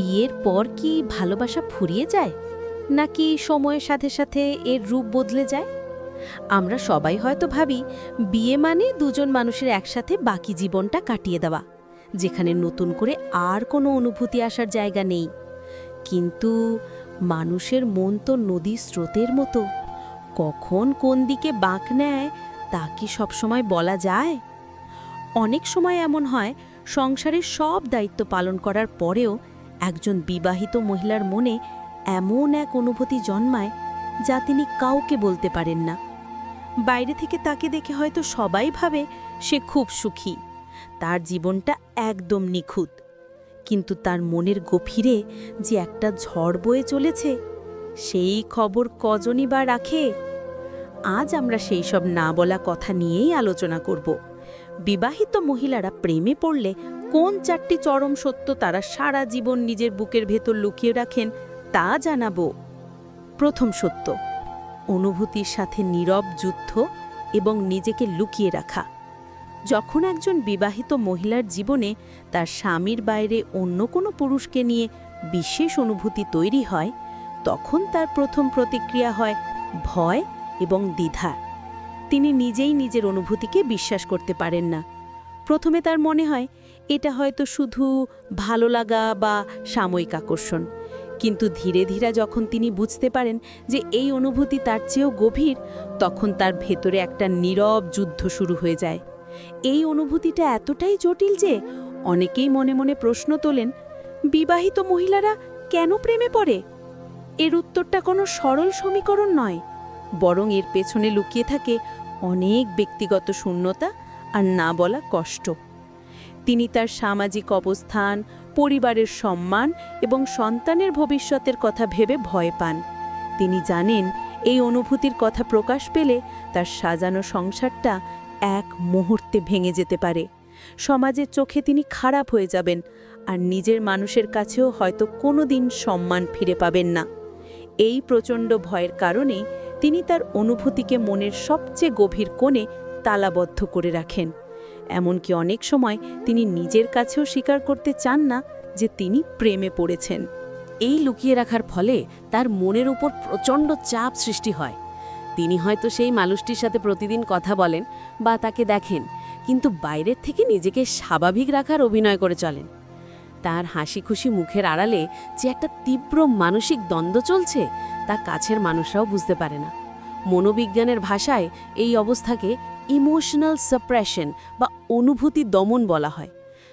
বিয়ের পর কি ভালোবাসা ফুরিয়ে যায়? নাকি সময়ের সাথে সাথে এর রূপ বদলে যায়? আমরা সবাই হয়তো ভাবি, বিয়ে মানে দুজন মানুষের একসাথে বাকি জীবনটা কাটিয়ে দেওয়া, যেখানে নতুন করে আর কোনো অনুভূতি আসার জায়গা নেই। কিন্তু মানুষের মন তো নদীর স্রোতের মতো। কখন কোন দিকে বাঁক নেয়, তা কি সবসময় বলা যায়? অনেক সময় এমন হয়, সংসারের সব দায়িত্ব পালন করার পরেও একজন বিবাহিত মহিলার মনে এমন এক অনুভূতি জন্মায় যা তিনি কাউকে বলতে পারেন না। বাইরে থেকে তাকে দেখে হয়তো সবাই ভাবে সে খুব সুখী। তার জীবনটা একদম নিখুঁত। কিন্তু তার মনের গভীরে যে একটা ঝড় বয়ে চলেছে, সেই খবর কজনই বা রাখে? আজ আমরা সেই সব না বলা কথা নিয়েই আলোচনা করব। বিবাহিত মহিলারা প্রেমে পড়লে কোন চারটি চরম সত্য তারা সারা জীবন নিজের বুকের ভেতর লুকিয়ে রাখেন, তা জানাব প্রথম সত্য। অনুভূতির সাথে নীরব যুদ্ধ এবং নিজেকে লুকিয়ে রাখা। যখন একজন বিবাহিত মহিলার জীবনে তার স্বামীর বাইরে অন্য কোনো পুরুষকে নিয়ে বিশেষ অনুভূতি তৈরি হয়, তখন তার প্রথম প্রতিক্রিয়া হয় ভয় এবং দ্বিধা। তিনি নিজেই নিজের অনুভূতিকে বিশ্বাস করতে পারেন না। প্রথমে তার মনে হয় এটা হয়তো শুধু ভালো লাগা বা সাময়িক আকর্ষণ। কিন্তু ধীরে ধীরে যখন তিনি বুঝতে পারেন যে এই অনুভূতি তার চেয়েও গভীর, তখন তার ভেতরে একটা নীরব যুদ্ধ শুরু হয়ে যায়। এই অনুভূতিটা এতটাই জটিল যে অনেকেই মনে মনে প্রশ্ন তোলেন, বিবাহিত মহিলারা কেন প্রেমে পড়ে? এর উত্তরটা কোনো সরল সমীকরণ নয়, বরং এর পেছনে লুকিয়ে থাকে অনেক ব্যক্তিগত শূন্যতা আর না বলা কষ্ট। তিনি তার সামাজিক অবস্থান, পরিবারের সম্মান এবং সন্তানের ভবিষ্যতের কথা ভেবে ভয় পান। তিনি জানেন, এই অনুভূতির কথা প্রকাশ পেলে তার সাজানো সংসারটা এক মুহূর্তে ভেঙে যেতে পারে। সমাজের চোখে তিনি খারাপ হয়ে যাবেন আর নিজের মানুষের কাছেও হয়তো কোনোদিন সম্মান ফিরে পাবেন না। এই প্রচণ্ড ভয়ের কারণে তিনি তার অনুভূতিকে মনের সবচেয়ে গভীর কোণে তালাবদ্ধ করে রাখেন। এমনকি অনেক সময় তিনি নিজের কাছেও স্বীকার করতে চান না যে তিনি প্রেমে পড়েছেন। এই লুকিয়ে রাখার ফলে তার মনের উপর প্রচণ্ড চাপ সৃষ্টি হয়। তিনি হয়তো সেই মানুষটির সাথে প্রতিদিন কথা বলেন বা তাকে দেখেন, কিন্তু বাইরের থেকে নিজেকে স্বাভাবিক রাখার অভিনয় করে চলেন। তার হাসি খুশি মুখের আড়ালে যে একটা তীব্র মানসিক দ্বন্দ্ব চলছে, তা কাছের মানুষরাও বুঝতে পারে না। মনোবিজ্ঞানের ভাষায় এই অবস্থাকে ইমোশনাল সাপ্রেশন বা অনুভূতি দমন বলা হয়,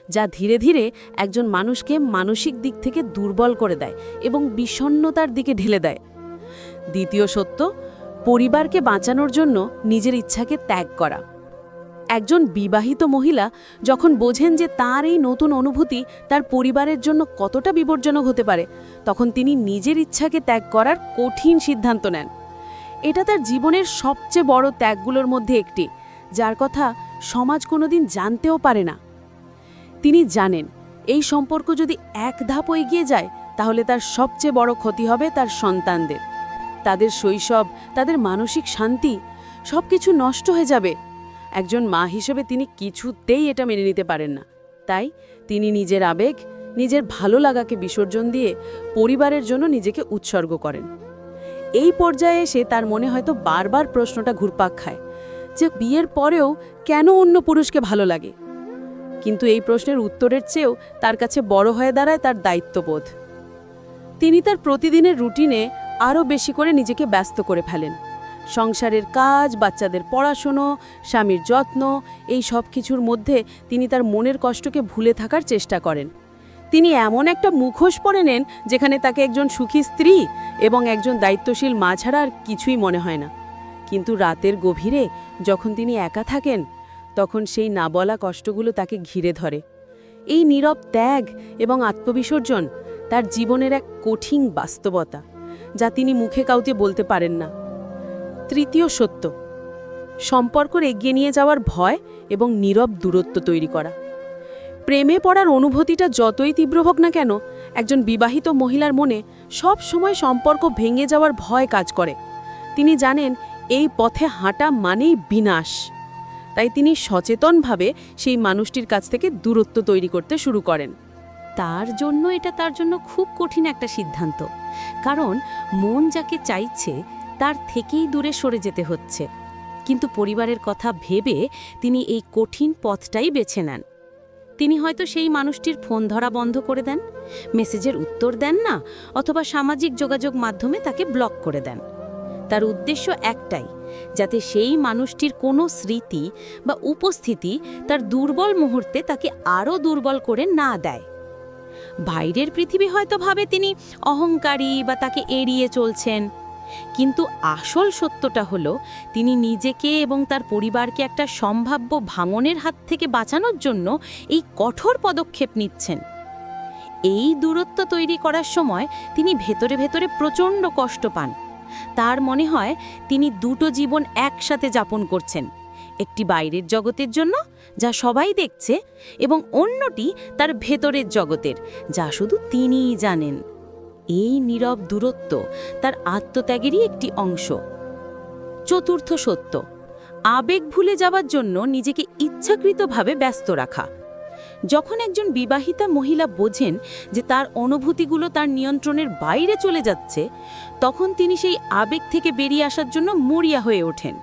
যা ধীরে ধীরে একজন মানুষকে মানসিক দিক থেকে দুর্বল করে দেয় এবং বিষণ্ণতার দিকে ঢেলে দেয়। দ্বিতীয় সত্য, পরিবারকে বাঁচানোর জন্য নিজের ইচ্ছাকে ত্যাগ করা। একজন বিবাহিত মহিলা যখন বোঝেন যে তার এই নতুন অনুভূতি তার পরিবারের জন্য কতটা বিপজ্জনক হতে পারে, তখন তিনি নিজের ইচ্ছাকে ত্যাগ করার কঠিন সিদ্ধান্ত নেন। এটা তার জীবনের সবচেয়ে বড় ত্যাগগুলোর মধ্যে একটি, যার কথা সমাজ কোনোদিন জানতেও পারে না। তিনি জানেন, এই সম্পর্ক যদি এক ধাপ এগিয়ে যায়, তাহলে তার সবচেয়ে বড় ক্ষতি হবে তার সন্তানদের। তাদের শৈশব, তাদের মানসিক শান্তি সব কিছু নষ্ট হয়ে যাবে। একজন মা হিসেবে তিনি কিছুতেই এটা মেনে নিতে পারেন না। তাই তিনি নিজের আবেগ, নিজের ভালো লাগাকে বিসর্জন দিয়ে পরিবারের জন্য নিজেকে উৎসর্গ করেন। এই পর্যায়ে এসে তার মনে হয়তো বারবার প্রশ্নটা ঘুরপাক খায় যে বিয়ের পরেও কেন অন্য পুরুষকে ভালো লাগে? কিন্তু এই প্রশ্নের উত্তরের চেয়েও তার কাছে বড় হয়ে দাঁড়ায় তার দায়িত্ববোধ। তিনি তার প্রতিদিনের রুটিনে আরও বেশি করে নিজেকে ব্যস্ত করে ফেলেন। সংসারের কাজ, বাচ্চাদের পড়াশুনো, স্বামীর যত্ন, এই সব কিছুর মধ্যে তিনি তার মনের কষ্টকে ভুলে থাকার চেষ্টা করেন। তিনি এমন একটা মুখোশ পরে নেন যেখানে তাকে একজন সুখী স্ত্রী এবং একজন দায়িত্বশীল মা ছাড়া আর কিছুই মনে হয় না। কিন্তু রাতের গভীরে যখন তিনি একা থাকেন, তখন সেই না বলা কষ্টগুলো তাকে ঘিরে ধরে। এই নীরব ত্যাগ এবং আত্মবিসর্জন তার জীবনের এক কঠিন বাস্তবতা, যা তিনি মুখে কাউকে বলতে পারেন না। তৃতীয় সত্য, সম্পর্কর এগিয়ে নিয়ে যাওয়ার ভয় এবং নীরব দূরত্ব তৈরি করা। প্রেমে পড়ার অনুভূতিটা যতই তীব্র হোক না কেন, একজন বিবাহিত মহিলার মনে সব সময় সম্পর্ক ভেঙে যাওয়ার ভয় কাজ করে। তিনি জানেন, এই পথে হাঁটা মানেই বিনাশ। তাই তিনি সচেতনভাবে সেই মানুষটির কাছ থেকে দূরত্ব তৈরি করতে শুরু করেন। তার জন্য এটা তার জন্য খুব কঠিন একটা সিদ্ধান্ত। কারণ মন যাকে চাইছে, তার থেকেই দূরে সরে যেতে হচ্ছে। কিন্তু পরিবারের কথা ভেবে তিনি এই কঠিন পথটাই বেছে নেন। তিনি হয়তো সেই মানুষটির ফোন ধরা বন্ধ করে দেন, মেসেজের উত্তর দেন না, অথবা সামাজিক যোগাযোগ মাধ্যমে তাকে ব্লক করে দেন। তার উদ্দেশ্য একটাই, যাতে সেই মানুষটির কোনো স্মৃতি বা উপস্থিতি তার দুর্বল মুহূর্তে তাকে আরও দুর্বল করে না দেয়। বাইরের পৃথিবী হয়তো ভাবে তিনি অহংকারী বা তাকে এড়িয়ে চলছেন। কিন্তু আসল সত্যটা হলো, তিনি নিজেকে এবং তার পরিবারকে একটা সম্ভাব্য ভাঙনের হাত থেকে বাঁচানোর জন্য এই কঠোর পদক্ষেপ নিচ্ছেন। এই দূরত্ব তৈরি করার সময় তিনি ভেতরে ভেতরে প্রচণ্ড কষ্ট পান। তার মনে হয়, তিনি দুটো জীবন একসাথে যাপন করছেন, একটি বাইরের জগতের জন্য, যা সবাই দেখছে, এবং অন্যটি তার ভেতরের জগতের, যা শুধু তিনিই জানেন। এই নীরব দূরত্ব তার আত্মত্যাগেরই একটি অংশ। চতুর্থ সত্য, আবেগ ভুলে যাওয়ার জন্য নিজেকে ইচ্ছাকৃতভাবে ব্যস্ত রাখা। যখন একজন বিবাহিতা মহিলা বোঝেন যে তার অনুভূতিগুলো তার নিয়ন্ত্রণের বাইরে চলে যাচ্ছে, তখন তিনি সেই আবেগ থেকে বেরিয়ে আসার জন্য মরিয়া হয়ে ওঠেন।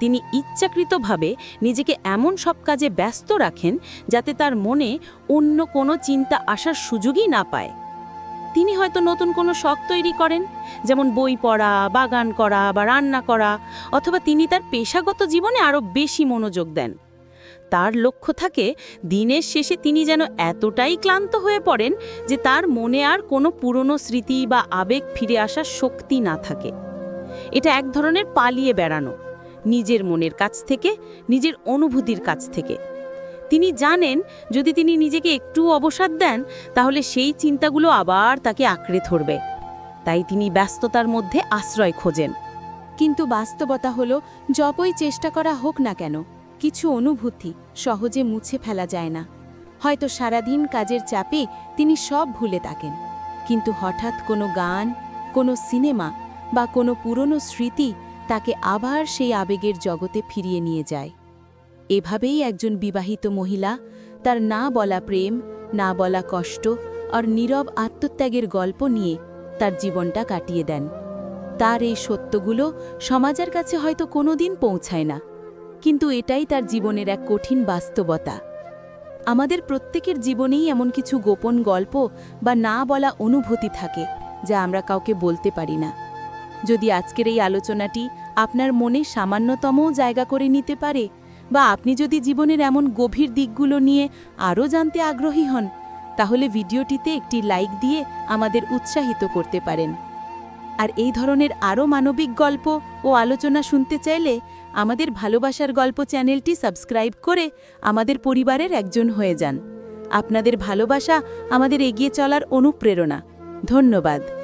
তিনি ইচ্ছাকৃতভাবে নিজেকে এমন সব কাজে ব্যস্ত রাখেন যাতে তার মনে অন্য কোনো চিন্তা আসার সুযোগই না পায়। তিনি হয়তো নতুন কোনো শখ তৈরি করেন, যেমন বই পড়া, বাগান করা বা রান্না করা, অথবা তিনি তার পেশাগত জীবনে আরও বেশি মনোযোগ দেন। তার লক্ষ্য থাকে, দিনের শেষে তিনি যেন এতটাই ক্লান্ত হয়ে পড়েন যে তার মনে আর কোনো পুরনো স্মৃতি বা আবেগ ফিরে আসার শক্তি না থাকে। এটা এক ধরনের পালিয়ে বেড়ানো, নিজের মনের কাছ থেকে, নিজের অনুভূতির কাছ থেকে। তিনি জানেন, যদি তিনি নিজেকে একটু অবসাদ দেন, তাহলে সেই চিন্তাগুলো আবার তাকে আঁকড়ে ধরবে। তাই তিনি ব্যস্ততার মধ্যে আশ্রয় খোঁজেন। কিন্তু বাস্তবতা হলো, যতই চেষ্টা করা হোক না কেন, কিছু অনুভূতি সহজে মুছে ফেলা যায় না। হয়তো সারাদিন কাজের চাপে তিনি সব ভুলে থাকেন, কিন্তু হঠাৎ কোনো গান, কোনো সিনেমা বা কোনো পুরনো স্মৃতি তাকে আবার সেই আবেগের জগতে ফিরিয়ে নিয়ে যায়। এভাবেই একজন বিবাহিত মহিলা, তার না বলা প্রেম, না বলা কষ্ট আর নীরব আত্মত্যাগের গল্প নিয়ে তার জীবনটা কাটিয়ে দেন। তার এই সত্যগুলো সমাজের কাছে হয়তো কোনোদিন পৌঁছায় না, কিন্তু এটাই তার জীবনের এক কঠিন বাস্তবতা। আমাদের প্রত্যেকের জীবনেই এমন কিছু গোপন গল্প বা না বলা অনুভূতি থাকে, যা আমরা কাউকে বলতে পারি না। যদি আজকের এই আলোচনাটি আপনার মনে সামান্যতমও জায়গা করে নিতে পারে বা আপনি যদি জীবনের এমন গভীর দিকগুলো নিয়ে আরও জানতে আগ্রহী হন, তাহলে ভিডিওটিতে একটি লাইক দিয়ে আমাদের উৎসাহিত করতে পারেন। আর এই ধরনের আরও মানবিক গল্প ও আলোচনা শুনতে চাইলে আমাদের ভালোবাসার গল্প চ্যানেলটি সাবস্ক্রাইব করে আমাদের পরিবারের একজন হয়ে যান। আপনাদের ভালোবাসা আমাদের এগিয়ে চলার অনুপ্রেরণা। ধন্যবাদ।